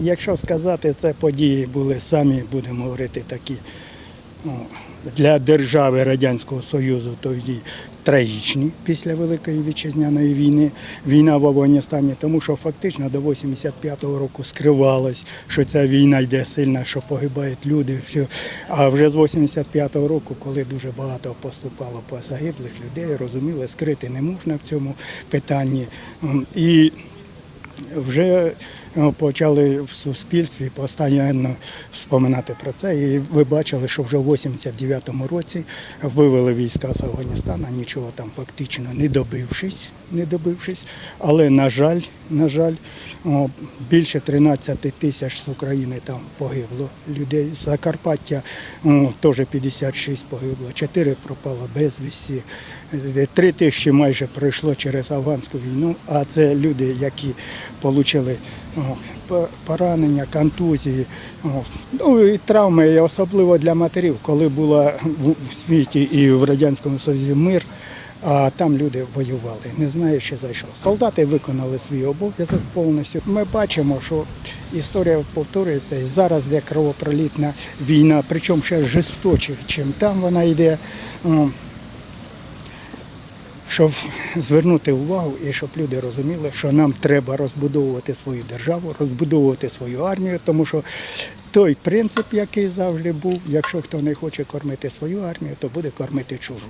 Якщо сказати, це події були самі, будемо говорити, такі для держави Радянського Союзу тоді трагічні після Великої вітчизняної війни, війна в Афганістані, тому що фактично до 85-го року скривалось, що ця війна йде сильна, що погибають люди. Все. А вже з 85-го року, коли дуже багато поступало по загиблих людей, розуміли, скрити не можна в цьому питанні. І вже почали в суспільстві постійно вспоминати про це. І ви бачили, що вже в 89-му році вивели війська з Афганістана, нічого там фактично не добившись, не добившись. Але на жаль, на жаль, більше 13 тисяч з України там погибло людей. Закарпаття теж 56 погибло, 4 пропало безвісті. Е, Три тисячі майже пройшло через афганську війну, а це люди, які отримали поранення, контузії, ну і травми, і особливо для матерів, коли була в світі і в Радянському Союзі мир. А там люди воювали, не знаючи за що. Солдати виконали свій обов'язок повністю. Ми бачимо, що історія повторюється і зараз йде кровопролітна війна, причому ще жорсточе, чим там вона йде. Щоб звернути увагу і щоб люди розуміли, що нам треба розбудовувати свою державу, розбудовувати свою армію, тому що той принцип, який завжди був, якщо хто не хоче кормити свою армію, то буде кормити чужу.